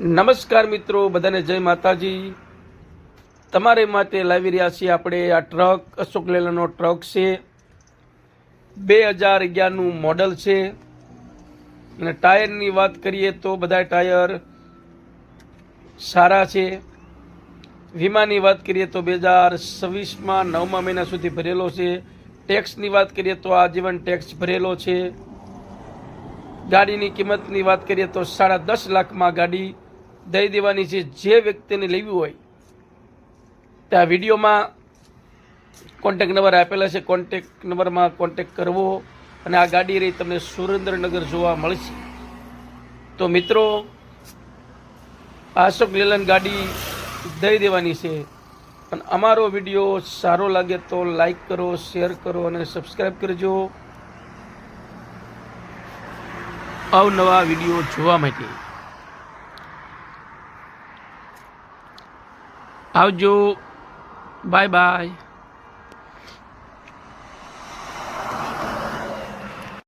નમસ્કાર મિત્રો, બધાને જય માતાજી. તમારે માટે લાવી રહ્યા છીએ આપણે આ ટ્રક, અશોક લેલાનો ટ્રક છે. બે હજાર અગિયારનું મોડલ છે. અને ટાયરની વાત કરીએ તો બધા ટાયર સારા છે. વીમાની વાત કરીએ તો બે હજાર છવ્વીસમાં નવમા મહિના સુધી ભરેલો છે. ટેક્સની વાત કરીએ તો આજીવન ટેક્સ ભરેલો છે. ગાડીની કિંમતની વાત કરીએ તો સાડા દસ લાખમાં ગાડી દઈ દેવાની છે, જે વ્યક્તિને લેવી હોય. ત્યાં વિડીયોમાં કોન્ટેક નંબર આપેલા છે કોન્ટેક નંબરમાં કોન્ટેક કરવો અને આ ગાડી રહી તમને સુરેન્દ્રનગર જોવા મળશે. તો મિત્રો આ અશોક લેલન ગાડી દઈ દેવાની છે. અને અમારો વીડિયો સારો લાગે તો લાઈક કરો શેર કરો અને સબસ્ક્રાઈબ કરજો. અવનવા વીડિયો જોવા માટે. આવજો બાય બાય